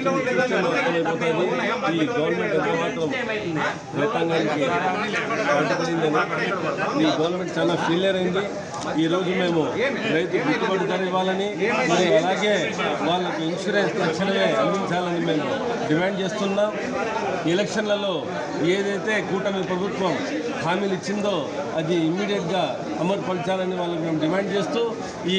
ఈ గవర్నమెంట్ మాత్రం రైతాంగానికి ఈ గవర్నమెంట్ చాలా ఫెయిలియర్ అయింది. ఈ రోజు మేము రైతు గిట్టుబాటు ధర ఇవ్వాలని మరి అలాగే వాళ్ళకి ఇన్సూరెన్స్ తక్షణమే అందించాలని మేము డిమాండ్ చేస్తున్నాం. ఎలక్షన్లలో ఏదైతే కూటమి ప్రభుత్వం హామీలు ఇచ్చిందో అది ఇమ్మీడియట్గా అమలుపరచాలని వాళ్ళకి మేము డిమాండ్ చేస్తూ ఈ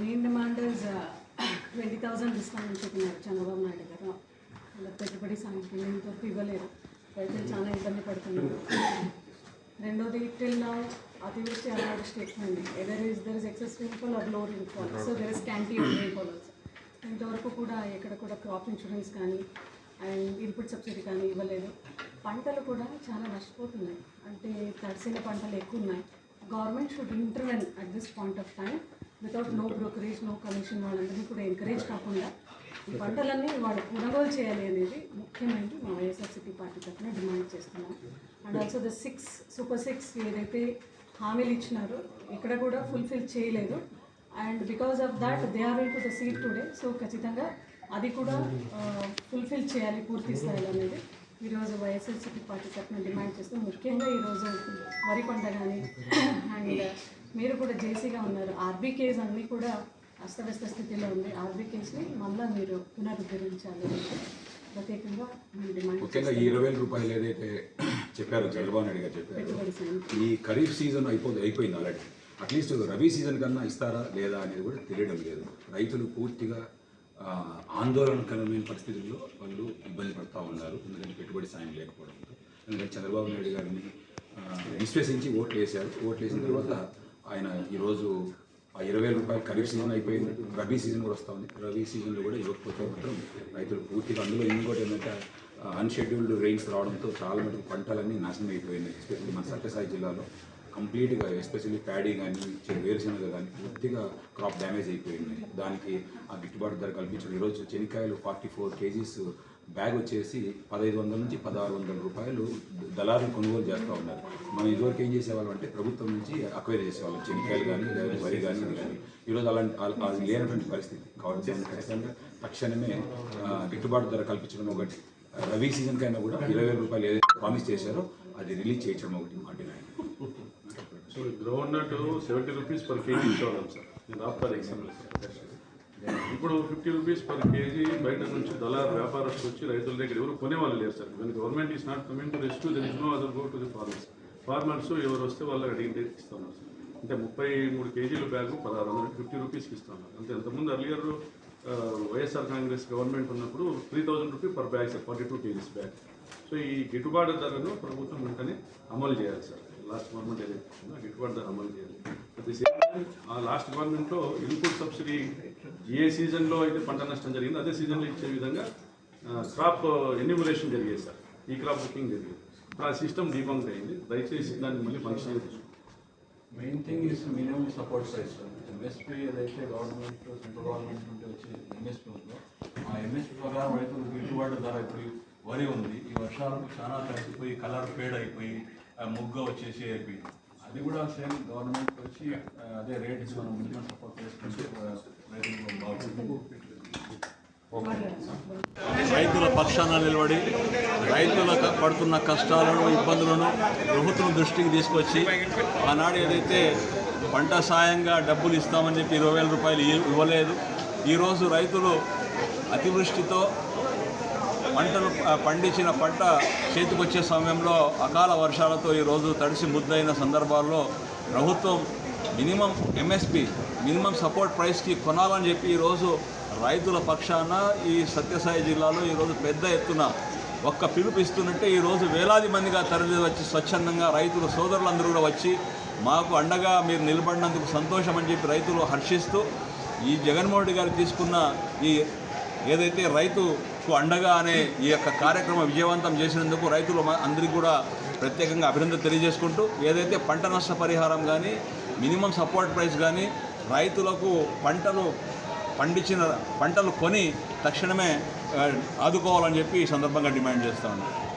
main demand twenty thousand discount అని చెప్పినారు చంద్రబాబు నాయుడు గారు. వాళ్ళ పెట్టుబడి సాయంత్రం ఇంతవరకు ఇవ్వలేదు. రైతులు చాలా ఇబ్బంది పడుతున్నారు. రెండోది టిల్ నౌ అతివృష్టి అన్నాడు statement. Either is there is excess rainfall or low rainfall so there is scanty rainfall also ఇంతవరకు కూడా ఎక్కడ కూడా క్రాప్ ఇన్సూరెన్స్ కానీ అండ్ ఇన్పుట్ సబ్సిడీ కానీ ఇవ్వలేదు. పంటలు కూడా చాలా నష్టపోతున్నాయి. అంటే తడిసిన పంటలు ఎక్కువ ఉన్నాయి. Government should intervene at this point of time without no brokerage no commission వాళ్ళందరినీ కూడా ఎంకరేజ్ కాకుండా ఈ పంటలన్నీ వాళ్ళు కొనుగోలు చేయాలి అనేది ముఖ్యమైనది మా వైఎస్ఆర్సీపీ పార్టీ తరఫున డిమాండ్ చేస్తున్నాం. And also the six super six ఏదైతే హామీలు ఇచ్చినారో ఇక్కడ కూడా ఫుల్ఫిల్ చేయలేదు. And because of that they are in to the seat today so ఖచ్చితంగా అది కూడా ఫుల్ఫిల్ చేయాలి పూర్తి స్థాయిలో అనేది. ఈరోజు వైఎస్ఆర్సీపీ పార్టీ తరఫున డిమాండ్ చేస్తూ ముఖ్యంగా ఈరోజు వరి పంట కానీ అండ్ మీరు కూడా జేసీగా ఉన్నారు. ఆర్బీకేస్ అన్నీ కూడా అస్తవ్యస్త స్థితిలో ఉంది. ఆర్బీకేస్ని మళ్ళీ మీరు పునరుద్ధరించాలి. ప్రత్యేకంగా ముఖ్యంగా ఈ ఇరవై వేల రూపాయలు ఏదైతే చెప్పారో చంద్రబాబు నాయుడు గారు చెప్పారు ఈ ఖరీఫ్ సీజన్ అయిపోతుంది అయిపోయింది ఆల్రెడీ అట్లీస్ట్ రబీ సీజన్ కన్నా ఇస్తారా లేదా అనేది కూడా తెలియడం లేదు. రైతులు పూర్తిగా ఆందోళనకరమైన పరిస్థితుల్లో వాళ్ళు ఇబ్బంది పడుతూ ఉన్నారు. ఎందుకంటే పెట్టుబడి సాయం లేకపోవడంతో ఎందుకంటే చంద్రబాబు నాయుడు గారిని విశ్వసించి ఓట్లు వేశారు ఓట్లు వేసిన తర్వాత ఆయన ఈరోజు ఆ ఇరవై రూపాయలు ఖరీఫ్ సీజన్ అయిపోయింది. రబీ సీజన్ కూడా వస్తూ ఉంది. రబీ సీజన్లో కూడా ఇవ్వకపోతే మాత్రం రైతులు పూర్తిగా అందులో ఇంకోటి ఏంటంటే అన్షెడ్యూల్డ్ రెయిన్స్ రావడంతో చాలా మటుకు పంటలన్నీ నాశనం అయిపోయినాయి. ఎస్పెషల్లీ మన సత్యసాయి జిల్లాలో. కంప్లీట్గా ఎస్పెషల్లీ ప్యాడీ కానీ వేరుశనగ కానీ పూర్తిగా క్రాప్ డ్యామేజ్ అయిపోయింది. దానికి ఆ గిట్టుబాటు ధర కల్పించడం. ఈరోజు చెనిక్కాయలు ఫార్టీ ఫోర్ కేజీస్ బ్యాగ్ వచ్చేసి పదహైదు వందల నుంచి పదహారు వందల రూపాయలు దళారులు కొనుగోలు చేస్తూ ఉన్నారు. మనం ఇదివరకు ఏం చేసేవాళ్ళం అంటే ప్రభుత్వం నుంచి అక్వైర్ చేసేవాళ్ళం. చెనిక్కాయలు కానీ లేదా వరి కానీ ఇది కానీ ఈరోజు అలాంటి అది లేనటువంటి పరిస్థితి. కాబట్టి ఖచ్చితంగా తక్షణమే గిట్టుబాటు ధర కల్పించడం ఒకటి. రవి సీజన్ కైనా కూడా ఇరవై రూపాయలు ఏదైతే ప్రామిస్ చేశారో అది రిలీజ్ చేయడం ఒకటి మాట so ground seventy rupees per KG ఇచ్చేవాళ్ళం sir. నేను రాస్తారు ఎగ్జాంపుల్ ఇప్పుడు ఫిఫ్టీ రూపీస్ పర్ కేజీ బయట నుంచి దళారు వ్యాపారస్తులు వచ్చి రైతుల దగ్గర ఎవరు కొనేవాళ్ళు లేరు sir. When government is not coming to rescue there is no other go to the farmers farmers ఎవరు వస్తే వాళ్ళకి అడిగితే ఇస్తున్నారు సార్. అంటే ముప్పై మూడు కేజీల బ్యాగు పదహారు వందల ఫిఫ్టీ రూపీస్కి ఇస్తున్నారు. అంటే అంతకుముందు అర్లియర్ వైఎస్ఆర్ కాంగ్రెస్ గవర్నమెంట్ ఉన్నప్పుడు three thousand rupee per bag sir forty two KGs bag. So ఈ గిట్టుబాటు ధరను ప్రభుత్వం వెంటనే అమలు చేయాలి సార్. లాస్ట్ గవర్నమెంట్ ఏదైతే గిట్టుబాటు ధర అమలు చేయాలి. అట్ ది సేమ్ ఆ లాస్ట్ గవర్నమెంట్లో ఇన్పుట్ సబ్సిడీ ఏ సీజన్లో అయితే పంట నష్టం జరిగిందో అదే సీజన్లో ఇచ్చే విధంగా క్రాప్ ఎన్యూమరేషన్ జరిగేది సార్. ఈ క్రాప్ బుకింగ్ జరిగేది. ఇప్పుడు ఆ సిస్టమ్ డీబంక్ అయింది. దయచేసి దాన్ని మళ్ళీ function main thing is minimum support price MSP ఏదైతే గవర్నమెంట్ సెంట్రల్ గవర్నమెంట్ నుండి వచ్చే ఎంఎస్పీ ఉందో ఆ ఎంఎస్పీ ప్రకారం రైతులకు గిట్టుబాటు ధర ఇప్పుడు వరి ఉంది. ఈ వర్షాలకు చాలా తగ్గిపోయి కలర్ ఫేడ్ అయిపోయి ముగ్గు వచ్చేసి అయిపోయింది అది కూడా సేమ్ గవర్నమెంట్ వచ్చి అదే రేట్ మనం మినిమం సపోర్ట్ చేసుకుంటే బాగుంటుంది. రైతుల పక్షాన నిలబడి రైతులకు పడుతున్న కష్టాలను ఇబ్బందులను ప్రభుత్వం దృష్టికి తీసుకొచ్చి ఆనాడు ఏదైతే పంట సాయంగా డబ్బులు ఇస్తామని చెప్పి ఇరవై వేల రూపాయలు ఇవ్వలేదు ఈరోజు రైతులు అతివృష్టితో పంటలు పండించిన పంట చేతికొచ్చే సమయంలో అకాల వర్షాలతో ఈరోజు తడిసి ముద్దైన సందర్భాల్లో ప్రభుత్వం మినిమం ఎంఎస్పి మినిమం సపోర్ట్ ప్రైస్కి కొనాలని చెప్పి ఈరోజు రైతుల పక్షాన ఈ సత్యసాయి జిల్లాలో ఈరోజు పెద్ద ఎత్తున ఒక్క పిలుపు ఇస్తున్నట్టే ఈరోజు వేలాది మందిగా తరలి వచ్చి స్వచ్ఛందంగా రైతులు సోదరులందరూ కూడా వచ్చి మాకు అండగా మీరు నిలబడినందుకు సంతోషం అని చెప్పి రైతులు హర్షిస్తూ ఈ జగన్మోహన్ రెడ్డి గారు తీసుకున్న ఈ ఏదైతే రైతుకు అండగా అనే ఈ యొక్క కార్యక్రమం విజయవంతం చేసినందుకు రైతులు అందరికీ కూడా ప్రత్యేకంగా అభినందన తెలియజేసుకుంటూ ఏదైతే పంట నష్ట పరిహారం కానీ మినిమం సపోర్ట్ ప్రైస్ కానీ రైతులకు పంటలు పండించిన పంటలు కొని తక్షణమే ఆదుకోవాలని చెప్పి ఈ సందర్భంగా డిమాండ్ చేస్తా ఉన్నాను